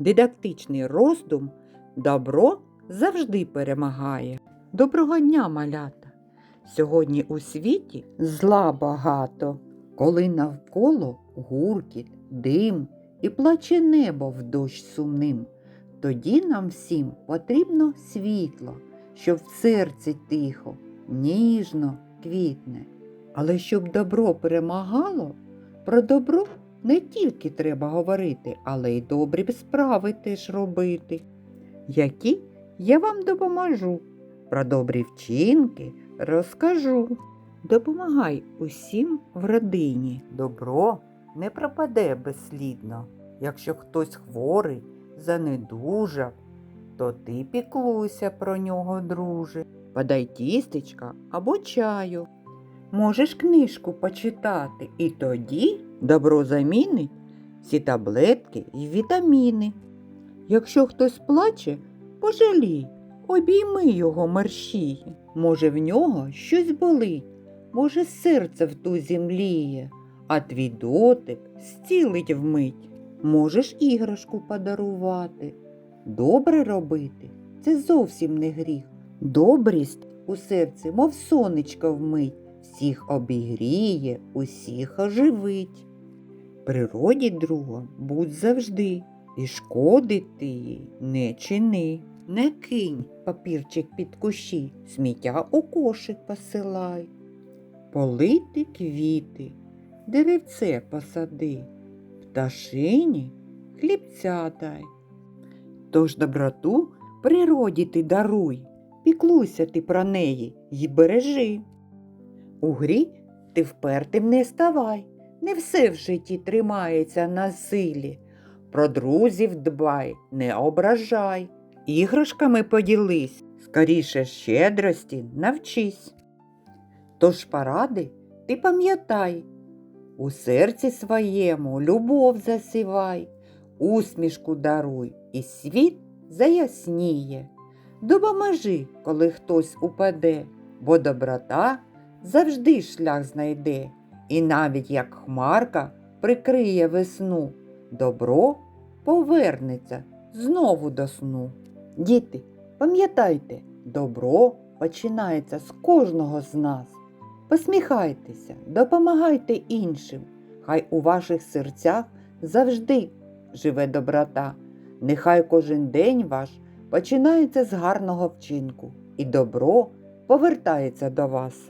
Дидактичний роздум добро завжди перемагає. Доброго дня, малята! Сьогодні у світі зла багато, коли навколо гуркіт, дим і плаче небо в дощ сумним. Тоді нам всім потрібно світло, щоб в серці тихо, ніжно квітне. Але щоб добро перемагало, про добро не тільки треба говорити, але й добрі справи теж робити. Які я вам допоможу. Про добрі вчинки розкажу. Допомагай усім в родині. Добро не пропаде безслідно. Якщо хтось хворий, занедужав, то ти піклуйся про нього, друже. Подай тістечка або чаю. Можеш книжку почитати, і тоді добро замінить всі таблетки і вітаміни. Якщо хтось плаче, пожалій, обійми його мерщій. Може, в нього щось болить, може, серце в тузі мліє, а твій дотик зцілить вмить. Можеш іграшку подарувати. Добре робити це зовсім не гріх. Добрість у серці, мов сонечко вмить, всіх обігріє, усіх оживить. Природі друга будь завжди, і шкоди ти їй не чини. Не кинь папірчик під кущі, сміття у кошик посилай. Полити квіти, деревце посади, пташині хлібця дай. Тож доброту природі ти даруй, піклуйся ти про неї й бережи. У грі ти впертим не ставай, не все в житті тримається на силі. Про друзів дбай, не ображай, іграшками поділись, скоріше щедрості навчись. Тож поради ти пам'ятай, у серці своєму любов засівай, усмішку даруй, і світ заясніє. Допоможи, коли хтось упаде, бо доброта завжди шлях знайде, і навіть як хмарка прикриє весну, добро повернеться знову до сну. Діти, пам'ятайте, добро починається з кожного з нас. Посміхайтеся, допомагайте іншим. Хай у ваших серцях завжди живе доброта. Нехай кожен день ваш починається з гарного вчинку, і добро повертається до вас.